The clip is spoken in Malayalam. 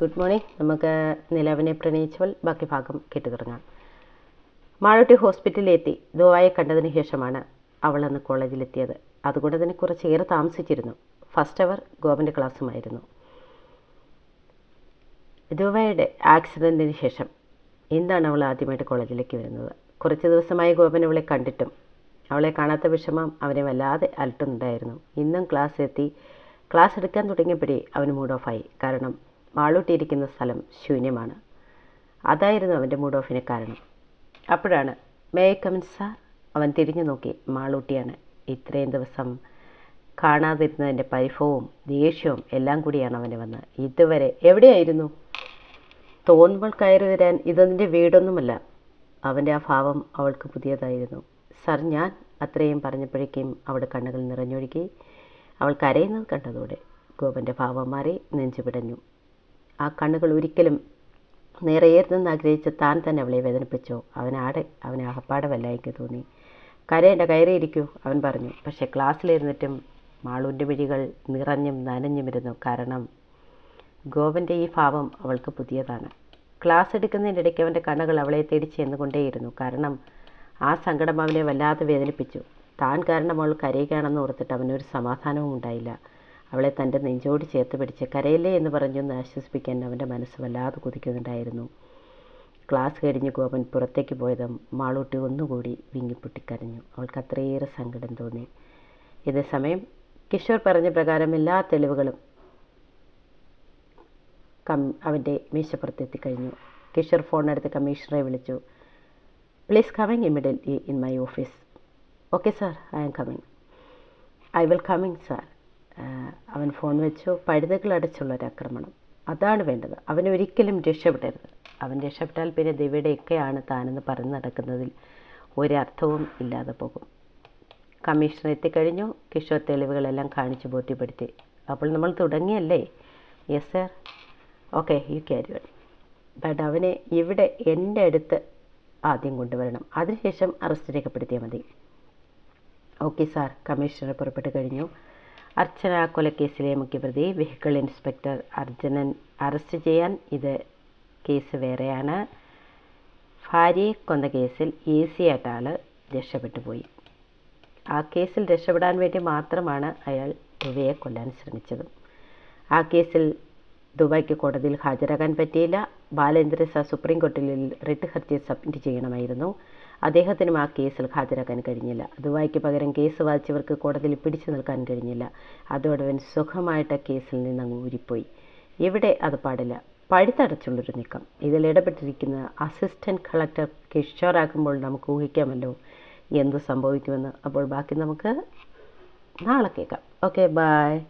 ഗുഡ് മോർണിംഗ് നമുക്ക് നിലവിനെ പ്രണയിച്ചവൾ ബാക്കി ഭാഗം കേട്ടു തുടങ്ങാം മാളൂട്ടി ഹോസ്പിറ്റലിലെത്തി. ദുബായെ കണ്ടതിന് ശേഷമാണ് അവൾ അന്ന് കോളേജിലെത്തിയത്. അതുകൊണ്ട് തന്നെ കുറച്ചേറെ താമസിച്ചിരുന്നു. ഫസ്റ്റ് അവർ ഗോവന്റെ ക്ലാസ്സുമായിരുന്നു. ദുബായുടെ ആക്സിഡന്റിന് ശേഷം എന്താണ് അവൾ ആദ്യമായിട്ട് കോളേജിലേക്ക് വരുന്നത്? കുറച്ച് ദിവസമായി ഗോപൻ അവളെ കണ്ടിട്ടും അവളെ കാണാത്ത വിഷമം അവനെ വല്ലാതെ അലട്ടുന്നുണ്ടായിരുന്നു. ഇന്നും ക്ലാസ് എത്തി. ക്ലാസ് എടുക്കാൻ തുടങ്ങിയപ്പോഴേ അവന് മൂഡ് ഓഫായി കാരണം മാളൂട്ടിയിരിക്കുന്ന സ്ഥലം ശൂന്യമാണ്. അതായിരുന്നു അവന്റെ മൂഡ് ഓഫിന് കാരണം. അപ്പോഴാണ് മേ കമൻ സാർ അവൻ തിരിഞ്ഞു നോക്കി മാളൂട്ടിയാണ് ഇത്രയും ദിവസം കാണാതിരുന്നതിന്റെ പരിഭവവും ദേഷ്യവും എല്ലാം കൂടിയാണ് അവന് വന്ന്. ഇതുവരെ എവിടെയായിരുന്നു? തോന്നുമ്പോൾ കയറി വരാൻ ഇതൊന്നിന്റെ വീടൊന്നുമല്ല. അവന്റെ ആ ഭാവം അവൾക്ക് പുതിയതായിരുന്നു. സർ ഞാൻ അത്രയും പറഞ്ഞപ്പോഴേക്കും അവിടെ കണ്ണുകൾ നിറഞ്ഞൊഴുകി അവൾ കരയുന്നത് കണ്ടതോടെ ഗോപന്റെ ഭാവം മാറി നെഞ്ചു പിടഞ്ഞു ആ കണ്ണുകൾ ഒരിക്കലും നിറയേറുന്നെന്ന് ആഗ്രഹിച്ച താൻ തന്നെ അവളെ വേദനിപ്പിച്ചോ. അവനാടെ അവനെ അകപ്പാടെ വല്ലായിക്ക് തോന്നി. കരയേണ്ട കയറിയിരിക്കൂ അവൻ പറഞ്ഞു. പക്ഷേ ക്ലാസ്സിലിരുന്നിട്ടും മാളൂന്റെ വിഴികൾ നിറഞ്ഞും നനഞ്ഞുമിരുന്നു. കാരണം ഗോവന്റെ ഈ ഭാവം അവൾക്ക് പുതിയതാണ്. ക്ലാസ് എടുക്കുന്നതിനിടയ്ക്ക് അവന്റെ കണ്ണുകൾ അവളെ തേടി ചെന്നുകൊണ്ടേയിരുന്നു. കാരണം ആ സങ്കടം അവനെ വല്ലാതെ വേദനിപ്പിച്ചു. താൻ കാരണം അവൾ കരയുകയാണെന്ന് ഓർത്തിട്ട് അവനൊരു സമാധാനവും ഉണ്ടായില്ല. അവളെ തന്റെ നെഞ്ചോട് ചേർത്ത് പിടിച്ച് കരയില്ലേ എന്ന് പറഞ്ഞൊന്ന് ആശ്വസിപ്പിക്കാൻ അവന്റെ മനസ്സ് വല്ലാതെ കുതിക്കുന്നുണ്ടായിരുന്നു. ക്ലാസ് കഴിഞ്ഞ് ഗോപൻ പുറത്തേക്ക് പോയതും മാളൂട്ടി ഒന്നുകൂടി വിങ്ങിപ്പൊട്ടിക്കരഞ്ഞു അവൾക്ക് അത്രയേറെ സങ്കടം തോന്നി. ഇതേ സമയം കിഷോർ പറഞ്ഞ പ്രകാരം എല്ലാ തെളിവുകളും കം അവന്റെ മീശപ്പുറത്തെത്തിക്കഴിഞ്ഞു കിഷോർ ഫോണെടുത്ത് കമ്മീഷണറെ വിളിച്ചു. Please coming immediately in my office okay sir I am coming I will coming sir അവൻ ഫോൺ വെച്ചു പഴുതുകൾ അടച്ചുള്ള ഒരു ആക്രമണം. അതാണ് വേണ്ടത്. അവൻ ഒരിക്കലും രക്ഷപ്പെടരുത്. അവൻ രക്ഷപ്പെട്ടാൽ പിന്നെ ദിവയുടെയൊക്കെയാണ് താനെന്ന് പറഞ്ഞു നടക്കുന്നതിൽ ഒരർത്ഥവും ഇല്ലാതെ പോകും. കമ്മീഷണർ എത്തിക്കഴിഞ്ഞു. കിഷോർ തെളിവുകളെല്ലാം കാണിച്ചു ബോധ്യപ്പെടുത്തി. അപ്പോൾ നമ്മൾ തുടങ്ങിയല്ലേ? Yes sir okay you carry on but അവനെ ഇവിടെ എന്റെ അടുത്ത് ആദ്യം കൊണ്ടുവരണം. അതിനുശേഷം അറസ്റ്റ് രേഖപ്പെടുത്തിയാൽ മതി. ഓക്കെ സാർ കമ്മീഷണർ പുറപ്പെട്ടു കഴിഞ്ഞു. അർച്ചന കൊലക്കേസിലെ മുഖ്യപ്രതി വെഹിക്കിൾ ഇൻസ്പെക്ടർ അർജുനൻ അറസ്റ്റ് ചെയ്യാൻ ഇത് കേസ് വേറെയാണ്. ഭാര്യയെ കൊന്ന കേസിൽ ഈസി ആയിട്ട് ആൾ രക്ഷപ്പെട്ടു പോയി. ആ കേസിൽ രക്ഷപ്പെടാൻ വേണ്ടി മാത്രമാണ് അയാൾ ദുബൈയെ കൊല്ലാൻ ശ്രമിച്ചത്. ആ കേസിൽ ദുബായ്ക്ക് കോടതിയിൽ ഹാജരാകാൻ പറ്റിയില്ല. ബാലേന്ദ്ര സാർ സുപ്രീം കോടതിയിൽ റിട്ട് ഹർജി സബ്മിറ്റ് ചെയ്യണമായിരുന്നു. അദ്ദേഹത്തിനും ആ കേസിൽ ഹാജരാക്കാൻ കഴിഞ്ഞില്ല. ദുബായ്ക്ക് പകരം കേസ് വാദിച്ചവർക്ക് കോടതിയിൽ പിടിച്ചു നിൽക്കാൻ കഴിഞ്ഞില്ല. അതോടെ സുഖമായിട്ട് കേസിൽ നിന്ന് അങ്ങ് ഊരിപ്പോയി. എവിടെ അത് പാടില്ല? പഴുത്തടച്ചുള്ളൊരു നീക്കം. ഇതിൽ ഇടപെട്ടിരിക്കുന്ന അസിസ്റ്റന്റ് കളക്ടർ കിഷോറാക്കുമ്പോൾ നമുക്ക് ഊഹിക്കാമല്ലോ എന്ത് സംഭവിക്കുമെന്ന്. അപ്പോൾ ബാക്കി നമുക്ക് നാളെ കേൾക്കാം. Okay bye